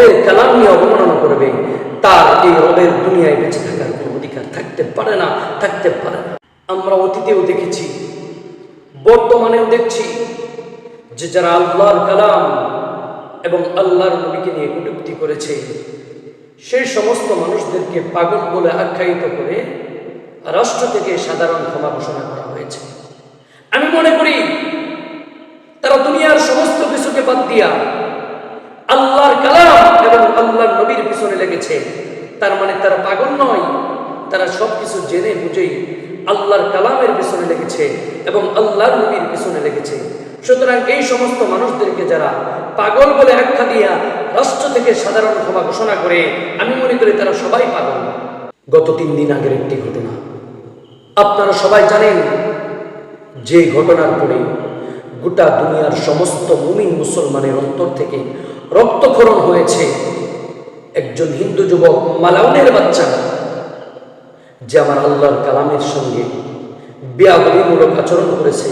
রবের কালাম নিয়ে অবমাননা করবে। তার এই রবের দুনিয়ায় বেঁচে থাকার কোনো অধিকার থাকতে পারে না, থাকতে পারে না। আমরা অতীতেও দেখেছি, বর্তমানেও দেখছি যে যারা আল্লাহর কালাম এবং আল্লাহর নবীকে নিয়ে কটুক্তি করেছে সেই সমস্ত মানুষদেরকে পাগল বলে আখ্যায়িত করে রাষ্ট্র থেকে সাধারণ ক্ষমা ঘোষণা করা হয়েছে। আমি মনে করি, তারা দুনিয়ার সমস্ত কিছুকে বাদ দিয়া আল্লাহর কালাম এবং আল্লাহর নবীর পিছনে লেগেছে তার মানে তারা পাগল নয়। তারা সব কিছু জেনে বুঝেই আল্লাহর কালামের পিছনে লেগেছে এবং আল্লাহর নবীর পিছনে লেগেছে। সুতরাং এই সমস্ত মানুষদেরকে যারা পাগল বলে আখ্যা দিয়া রাষ্ট্র থেকে সাধারণ ক্ষমা ঘোষণা করে, আমি মনে করি তারা সবাই পাগল। গত তিন দিন আগের একটি ঘটনা। আপনারা সবাই জানেন, যে ঘটনার পরে গোটা দুনিয়ার সমস্ত মুমিন মুসলমানের অন্তর থেকে রক্তক্ষরণ হয়েছে। একজন হিন্দু যুবক মালাউনের বাচ্চা। যে আমার আল্লাহর কালামের সঙ্গে বিয়াবলিমূলক আচরণ করেছে,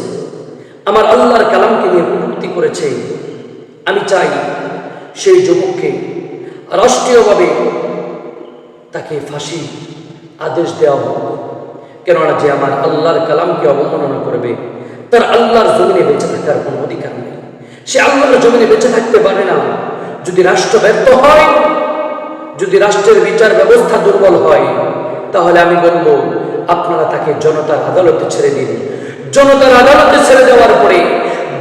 আমার আল্লাহর কালামকে নিয়ে কটূক্তি করেছে, আমি চাই সেই যুবককে রাষ্ট্রীয়ভাবে তাকে ফাঁসি আদেশ দেওয়া হোক। কেননা যে আমার আল্লাহর কালামকে অবমাননা করবে, তার আল্লাহর জমিনে বেঁচে থাকার কোনো অধিকার নেই। সে আল্লাহর জমিনে বেঁচে থাকতে পারে না। যদি রাষ্ট্র ব্যর্থ হয় যদি রাষ্ট্রের বিচার ব্যবস্থা দুর্বল হয়, তাহলে আমি বলব, আপনারা তাকে জনতার আদালতে ছেড়ে দিন। জনতার আদালতে ছেড়ে দেওয়ার পরে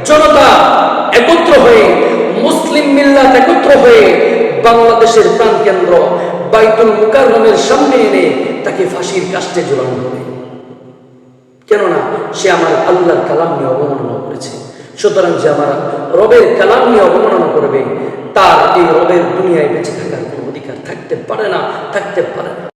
জনতা একত্র হয়ে, মুসলিম মিল্লাত একত্র হয়ে বাংলাদেশের প্রাণ প্রাণকেন্দ্র বাইতুল মুকাররমের সামনে এনে তাকে ফাঁসির কাস্টে ঝুলানো হবে কেননা সে আমার আল্লাহর কালাম নিয়ে অবমাননা করেছে। সুতরাং যে আমার রবের কালাম নিয়ে অবমাননা করবে, তার এই রবের দুনিয়ায় বেঁচে থাকার থাকতে পারে না থাকতে পারে না